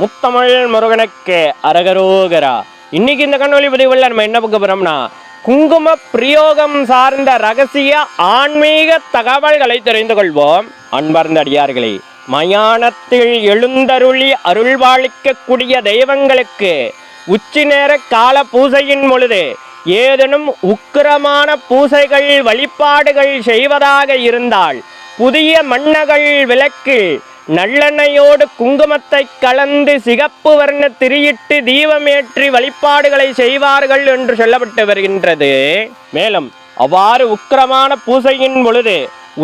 முத்தமிழ் முருகனுக்கு அரகரோகரா. இன்னைக்கு இந்த கண்ணொலி பதிவில் நம்ம என்ன பார்க்க போறோம்னா குங்கும பிரயோகம் சார்ந்த ரகசிய ஆன்மீக தகவல்களை தெரிந்து கொள்வோம். அன்பர்ந்த அடியார்களே மயானத்தில் எழுந்தருளி அருள்வாளிக்கக்கூடிய தெய்வங்களுக்கு உச்சி நேர கால பூசையின் பொழுது ஏதேனும் உக்கிரமான பூசைகள் வழிபாடுகள் செய்வதாக இருந்தால் புதிய மன்னகள் விளக்கில் நல்லெண்ணெயோடு குங்குமத்தை கலந்து சிகப்பு வர்ண திரியிட்டு தீபமேற்றி வழிபாடுகளை செய்வார்கள் என்று சொல்லப்பட்டு வருகின்றது. மேலும் அவ்வாறு உக்கிரமான பூசையின் பொழுது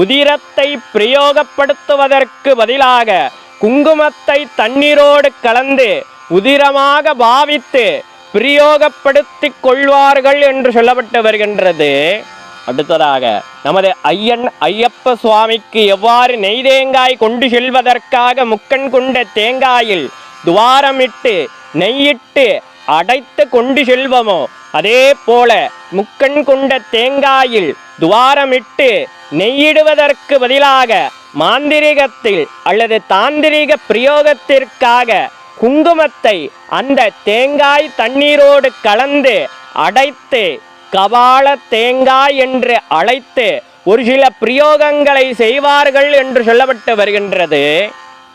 உதிரத்தை பிரயோகப்படுத்துவதற்கு பதிலாக குங்குமத்தை தண்ணீரோடு கலந்து உதிரமாக பாவித்து பிரயோகப்படுத்திக் கொள்வார்கள் என்று சொல்லப்பட்டு வருகின்றது. அடுத்ததாக நமது ஐயன் ஐயப்ப சுவாமிக்கு எவ்வாறு நெய் தேங்காய் கொண்டு செல்வதற்காக முக்கன் கொண்ட தேங்காயில் துவாரமிட்டு நெய்யிட்டு அடைத்து கொண்டு செல்வமோ அதே போல முக்கண் கொண்ட தேங்காயில் துவாரமிட்டு நெய்யிடுவதற்கு பதிலாக மாந்திரிகத்தில் அல்லது தாந்திரிக பிரயோகத்திற்காக குங்குமத்தை அந்த தேங்காய் தண்ணீரோடு கலந்து அடைத்து கபால தேங்காய் என்று அழைத்து ஒரு சில பிரயோகங்களை செய்வார்கள் என்று சொல்லப்பட்டு வருகின்றது.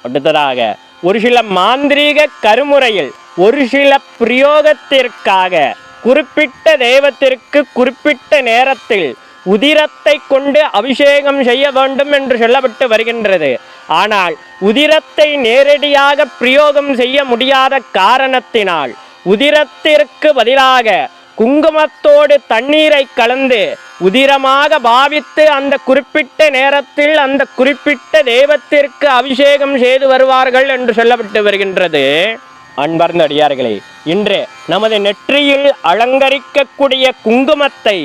அடுத்ததாக ஒரு சில மாந்திரீக கருமுறையில் ஒரு சில பிரயோகத்திற்காக குறிப்பிட்ட தெய்வத்திற்கு குறிப்பிட்ட நேரத்தில் உதிரத்தை கொண்டு அபிஷேகம் செய்ய வேண்டும் என்று சொல்லப்பட்டு வருகின்றது. ஆனால் உதிரத்தை நேரடியாக பிரயோகம் செய்ய முடியாத காரணத்தினால் உதிரத்திற்கு பதிலாக குங்குமத்தோடு தண்ணீரை கலந்து உதிரமாக பாவித்து அந்த குறிப்பிட்ட நேரத்தில் அந்த குறிப்பிட்ட தெய்வத்திற்கு அபிஷேகம் செய்து வருவார்கள் என்று சொல்லப்பட்டு வருகின்றது. அன்பர்ந்த அடியார்களே இன்று நமது நெற்றியில் அலங்கரிக்கக்கூடிய குங்குமத்தை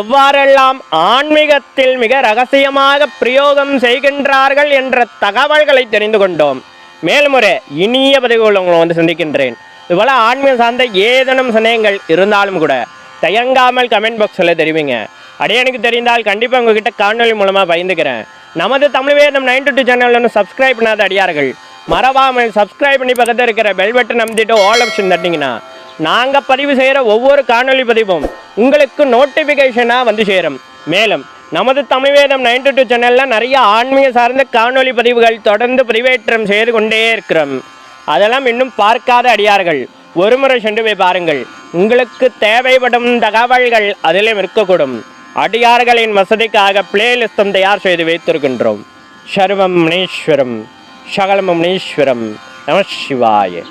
எவ்வாறெல்லாம் ஆன்மீகத்தில் மிக ரகசியமாக பிரயோகம் செய்கின்றார்கள் என்ற தகவல்களை தெரிந்து கொண்டோம். மேல்முறை இனிய பதிவுகள் உங்களை வந்து சந்திக்கின்றேன். இதுபோல ஆன்மீகம் சார்ந்த ஏதேனும் சந்தேகங்கள் இருந்தாலும் கூட தயங்காமல் கமெண்ட் பாக்ஸில் தெரிவிங்க. அப்படியே எனக்கு தெரிந்தால் கண்டிப்பாக உங்ககிட்ட காணொலி மூலமாக பயந்துக்கிறேன் நமது தமிழ் வேதம் நைன் டூ சேனல் ஒன்று சப்ஸ்கிரைப் பண்ணாத அடியார்கள் மறவாமல் சப்ஸ்கிரைப் பண்ணி பக்கத்தில் இருக்கிற பெல் பட்டன் அமைத்துட்டு ஆல் ஆப்ஷன் தட்டிங்கன்னா நாங்கள் பதிவு செய்கிற ஒவ்வொரு காணொலி பதிவும் உங்களுக்கு நோட்டிஃபிகேஷனாக வந்து சேரும். மேலும் நமது தமிழ் வேதம் நைன் டூ சேனலில் நிறைய ஆன்மீக சார்ந்த காணொலி பதிவுகள் தொடர்ந்து பதிவேற்றம் செய்து கொண்டே இருக்கிறோம். அதெல்லாம் இன்னும் பார்க்காத அடியார்கள். ஒருமுறை சென்று போய் பாருங்கள். உங்களுக்கு தேவைப்படும் தகவல்கள் அதிலும் இருக்கக்கூடும். அடியார்களின் வசதிக்காக பிளேலிஸ்டும் தயார் செய்து வைத்திருக்கின்றோம். சர்வம் முனீஸ்வரம் சகலம் முனீஸ்வரம். நம சிவாய.